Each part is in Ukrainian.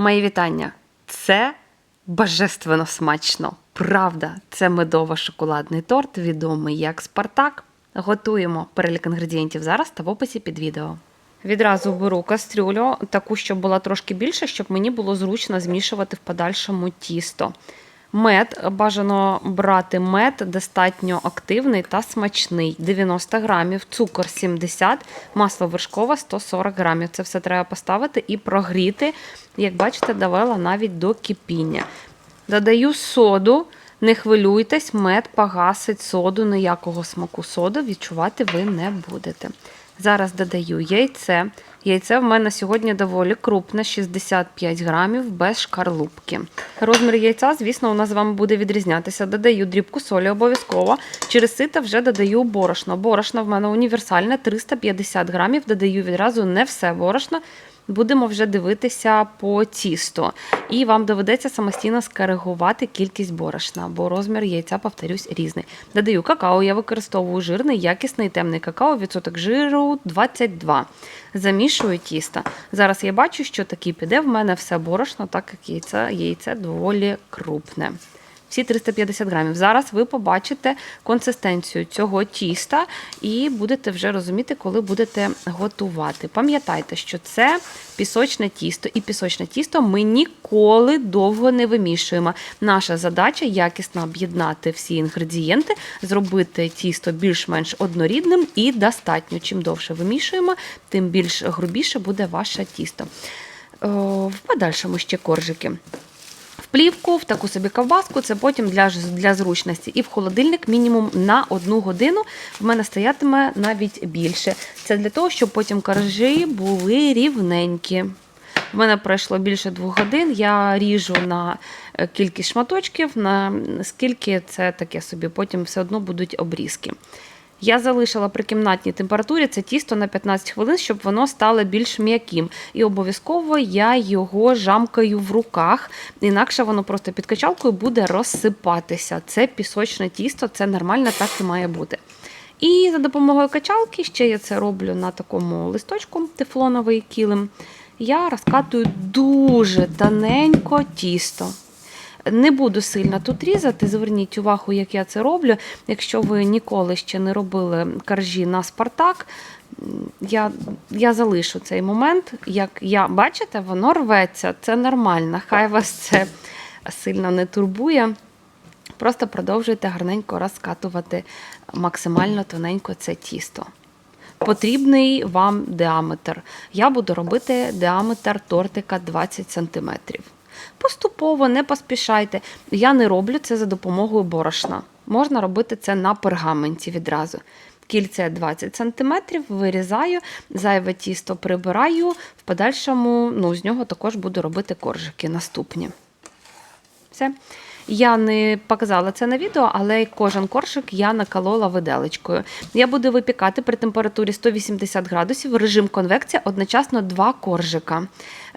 Мої вітання. Це божественно смачно. Правда, це медово-шоколадний торт, відомий як Спартак. Готуємо перелік інгредієнтів зараз та в описі під відео. Відразу беру кастрюлю, таку, щоб була трошки більше, щоб мені було зручно змішувати в подальшому тісто. Мед бажано брати мед достатньо активний та смачний. 90 грамів, цукор 70, масло вершкове 140 грамів. Це все треба поставити і прогріти. Як бачите, довела навіть до кипіння. Додаю соду. Не хвилюйтесь, мед погасить соду, ніякого смаку соду відчувати ви не будете. Зараз додаю яйце. Яйце в мене сьогодні доволі крупне, 65 грамів без шкарлупки. Розмір яйця, звісно, у нас з вами буде відрізнятися. Додаю дрібку солі обов'язково. Через сито вже додаю борошно. Борошно в мене універсальне 350 грамів. Додаю відразу не все борошно. Будемо вже дивитися по тісту. І вам доведеться самостійно скоригувати кількість борошна, бо розмір яйця, повторюсь, різний. Додаю какао, я використовую жирний, якісний темний какао, відсоток жиру 22. Замішую тісто. Зараз я бачу, що таки піде в мене все борошно, так як яйце, яйце доволі крупне. Всі 350 грамів. Зараз ви побачите консистенцію цього тіста і будете вже розуміти, коли будете готувати. Пам'ятайте, що це пісочне тісто, і пісочне тісто ми ніколи довго не вимішуємо. Наша задача якісно об'єднати всі інгредієнти, зробити тісто більш-менш однорідним і достатньо. Чим довше вимішуємо, тим більш грубіше буде ваше тісто. В подальшому ще коржики плівку, в таку собі ковбаску, це потім для, для зручності. І в холодильник мінімум на одну годину в мене стоятиме навіть більше. Це для того, щоб потім коржі були рівненькі. В мене пройшло більше двох годин. Я ріжу на е, кількість шматочків, на скільки це таке собі, потім все одно будуть обрізки. Я залишила при кімнатній температурі це тісто на 15 хвилин, щоб воно стало більш м'яким. І обов'язково я його жамкаю в руках, інакше воно просто під качалкою буде розсипатися. Це пісочне тісто, це нормально, так і має бути. І за допомогою качалки, ще я це роблю на такому листочку, тефлоновий килим, я розкатую дуже тоненько тісто. Не буду сильно тут різати. Зверніть увагу, як я це роблю. Якщо ви ніколи ще не робили коржі на Спартак, я я залишу цей момент. Як я бачите, воно рветься, це нормально. Хай вас це сильно не турбує. Просто продовжуйте гарненько розкатувати максимально тоненько це тісто. Потрібний вам діаметр. Я буду робити діаметр тортика 20 см. Поступово не поспішайте. Я не роблю це за допомогою борошна. Можна робити це на пергаменті відразу. Кільце 20 см, вирізаю, зайве тісто прибираю, в подальшому ну, з нього також буду робити коржики наступні. Все. Я не показала це на відео, але кожен коршик я наколола виделечкою. Я буду випікати при температурі 180 градусів режим конвекція одночасно два коржика.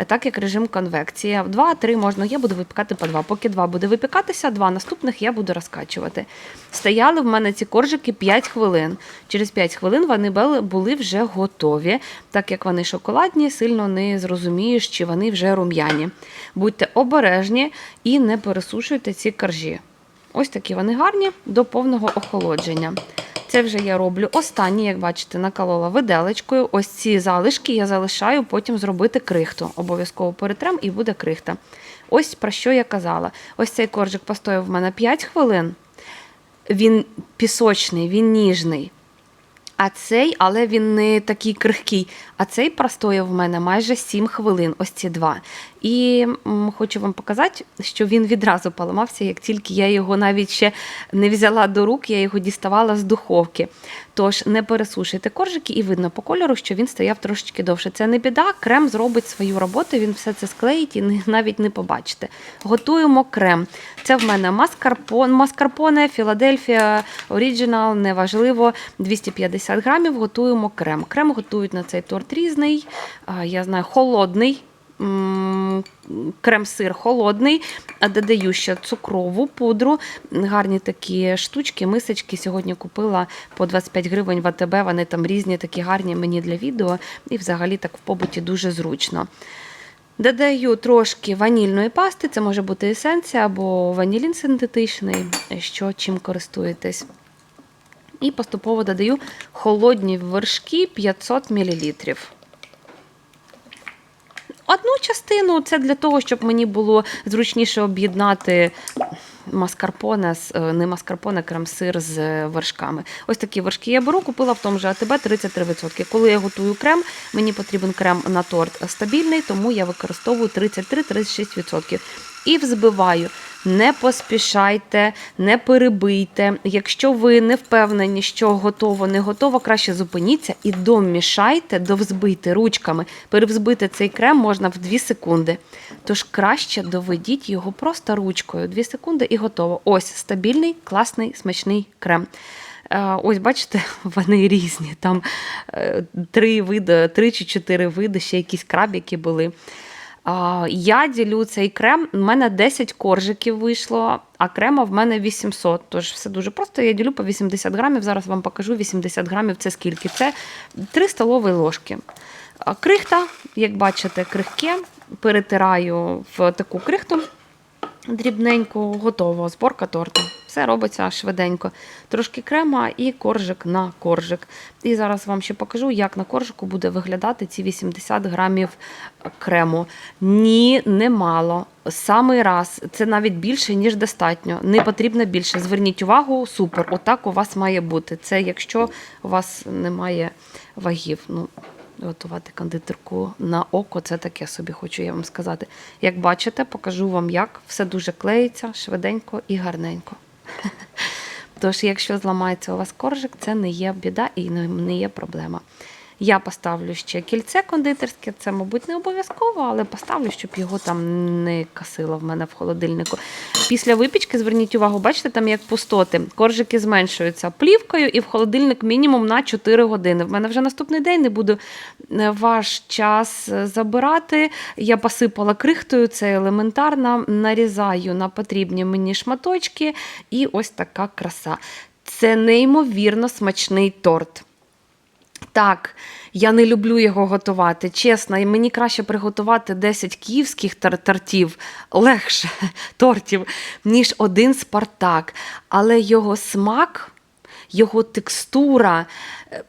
Так як режим конвекції. Два-три можна, я буду випікати по два. Поки два буде випікатися, два наступних я буду розкачувати. Стояли в мене ці коржики 5 хвилин. Через 5 хвилин вони були вже готові, так як вони шоколадні, сильно не зрозумієш, чи вони вже рум'яні. Будьте обережні і не пересушуйте ці коржі. Ось такі вони гарні до повного охолодження. Це вже я роблю останні, як бачите, наколола виделечкою. Ось ці залишки я залишаю потім зробити крихту. Обов'язково перетрем і буде крихта. Ось про що я казала. Ось цей коржик постояв в мене 5 хвилин. Він пісочний, він ніжний. А цей, але він не такий крихкий. А цей простояв в мене майже 7 хвилин, ось ці два. І хочу вам показати, що він відразу поламався, як тільки я його навіть ще не взяла до рук, я його діставала з духовки. Тож не пересушуйте коржики, і видно по кольору, що він стояв трошечки довше. Це не біда, крем зробить свою роботу, він все це склеїть і навіть не побачите. Готуємо крем. Це в мене маскарпон, маскарпоне, Філадельфія, Оріджинал, неважливо, 250 грамів. Готуємо крем. Крем готують на цей торт різний, я знаю, холодний крем-сир холодний, додаю ще цукрову пудру, гарні такі штучки, мисочки. Сьогодні купила по 25 гривень в АТБ, вони там різні, такі гарні мені для відео і взагалі так в побуті дуже зручно. Додаю трошки ванільної пасти, це може бути есенція або ванілін синтетичний, що чим користуєтесь. І поступово додаю холодні вершки 500 мл. Одну частину це для того, щоб мені було зручніше об'єднати маскарпоне, з- е, не маскарпоне, крем-сир з е, вершками. Ось такі вершки я беру, купила в тому же АТБ 33%. Коли я готую крем, мені потрібен крем на торт стабільний, тому я використовую 33-36%. І взбиваю. Не поспішайте, не перебийте. Якщо ви не впевнені, що готово, не готово, краще зупиніться і домішайте, довзбийте ручками. Перевзбити цей крем можна в 2 секунди. Тож краще доведіть його просто ручкою. 2 секунди і готово. Ось стабільний, класний, смачний крем. Е, Ось, бачите, вони різні. Там е, три види, три чи чотири види, ще якісь крабики були. Я ділю цей крем. У мене 10 коржиків вийшло, а крема в мене 800. Тож все дуже просто. Я ділю по 80 грамів. Зараз вам покажу 80 грамів. Це скільки? Це 3 столові ложки. Крихта, як бачите, крихке. Перетираю в таку крихту дрібненьку, готово. Зборка торту. Все робиться швиденько. Трошки крема і коржик на коржик. І зараз вам ще покажу, як на коржику буде виглядати ці 80 грамів крему. Ні, немало. Самий раз це навіть більше, ніж достатньо. Не потрібно більше. Зверніть увагу, супер. Отак у вас має бути. Це якщо у вас немає вагів. Ну, готувати кондитерку на око, це таке собі хочу я вам сказати. Як бачите, покажу вам, як все дуже клеїться швиденько і гарненько. Тож, якщо зламається у вас коржик, це не є біда і не є проблема. Я поставлю ще кільце кондитерське, це, мабуть, не обов'язково, але поставлю, щоб його там не касило в мене в холодильнику. Після випічки, зверніть увагу, бачите, там як пустоти. Коржики зменшуються плівкою і в холодильник мінімум на 4 години. В мене вже наступний день не буду е, ваш час е, забирати. Я посипала крихтою, це елементарно. Нарізаю на потрібні мені шматочки, і ось така краса. Це неймовірно смачний торт. Так, я не люблю його готувати. Чесно, і мені краще приготувати 10 київських тар- тортів, легше тортів, ніж один Спартак. Але його смак, його текстура е,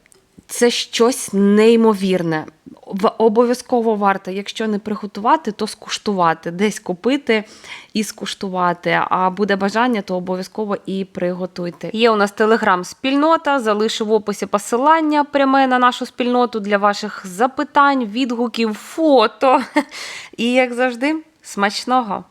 це щось неймовірне. Обов'язково варто, якщо не приготувати, то скуштувати, десь купити і скуштувати. А буде бажання, то обов'язково і приготуйте. Є у нас телеграм-спільнота, залишу в описі посилання пряме на нашу спільноту для ваших запитань, відгуків, фото. І як завжди, смачного!